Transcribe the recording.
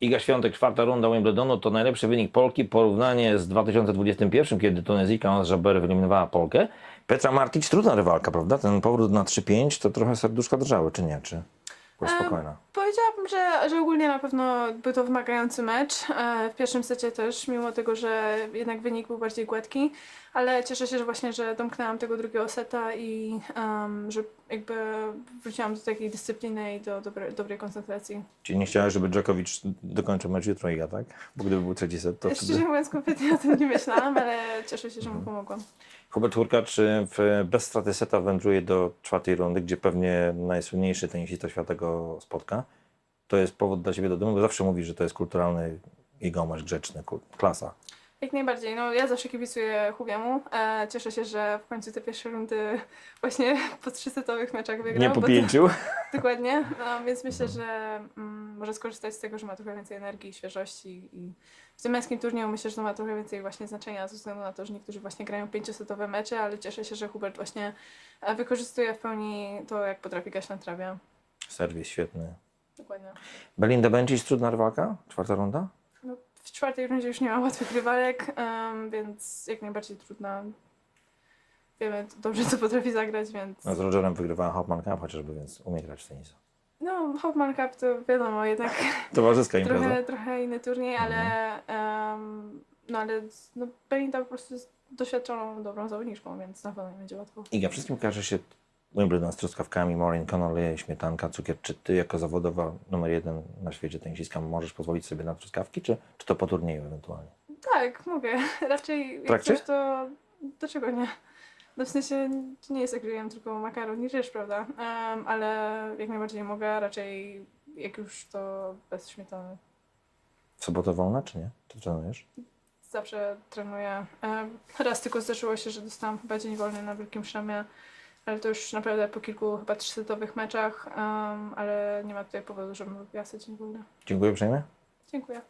Iga Świątek, czwarta runda Wimbledonu to najlepszy wynik Polki. Porównanie z 2021, kiedy Tunezyjka Ons wyeliminowała Polkę. Petra Martic, trudna rywalka, prawda? Ten powrót na 3-5 to trochę serduszka drżały, czy nie? Czy była spokojna? Powiedziałabym, że, że ogólnie na pewno był to wymagający mecz. E, W pierwszym secie też, mimo tego, że jednak wynik był bardziej gładki, ale cieszę się, że właśnie, że domknęłam tego drugiego seta i em, że jakby wróciłam do takiej dyscypliny i do dobre, dobrej koncentracji. Czyli nie chciałeś, żeby Djokovic dokończył mecz jutro Iga, tak? Bo gdyby był trzeci set, to Szczerze wtedy... mówiąc, kompletnie o tym nie myślałam, ale cieszę się, że mu pomogłam. Hubert Hurkacz w, bez straty seta wędruje do czwartej rundy, gdzie pewnie najsłynniejszy tenisista świata go spotka. To jest powód dla Ciebie do dumy, bo zawsze mówisz, że to jest kulturalny jegomość, grzeczny, klasa. Jak najbardziej. No, ja zawsze kibicuję Hubiemu. E, cieszę się, że w końcu te pierwsze rundy właśnie po trzysetowych meczach wygrał. Nie po bo to- pięciu. Dokładnie, no, więc myślę, że mm, może skorzystać z tego, że ma trochę więcej energii, świeżości i w tym męskim turnieju myślę, że to ma trochę więcej właśnie znaczenia ze względu na to, że niektórzy właśnie grają pięciosetowe mecze, ale cieszę się, że Hubert właśnie e, wykorzystuje w pełni to, jak potrafi grać na trawie. Serwis świetny. Dokładnie. Belinda Bencic, trudna rywalka? Czwarta runda? No, w czwartej rundzie już nie ma łatwych rywalek, em, więc jak najbardziej trudna. Wiemy dobrze, co potrafi zagrać, więc... No, z Rogerem wygrywała Hopman Cup chociażby, więc umie grać w tenisa. No, Hopman Cup to wiadomo, jednak Towarzyska impreza. trochę, trochę inny turniej, ale, em, no, ale no, Belinda po prostu jest doświadczoną, dobrą zawodniczką, więc na pewno nie będzie łatwo. Iga, wszystkim kojarzy się Wimbledon z truskawkami, Maureen Connolly, śmietanka, cukier. Czy ty jako zawodowa numer jeden na świecie tenisistka możesz pozwolić sobie na truskawki, czy, czy to po turnieju ewentualnie? Tak, mogę. Raczej jak trakcie? coś, to dlaczego nie? No w sensie to nie jest tak, że jem tylko makaron i ryż, prawda? Em, ale jak najbardziej mogę, raczej jak już to bez śmietany. W sobotę wolna, czy nie? Czy trenujesz? Zawsze trenuję. Em, raz tylko zdarzyło się, że dostałam chyba dzień wolny na Wielkim Szramie, ale to już naprawdę po kilku chyba trzysetowych meczach, em, ale nie ma tutaj powodu, żebym sobie dzień wolny. Dziękuję uprzejmie. Dziękuję.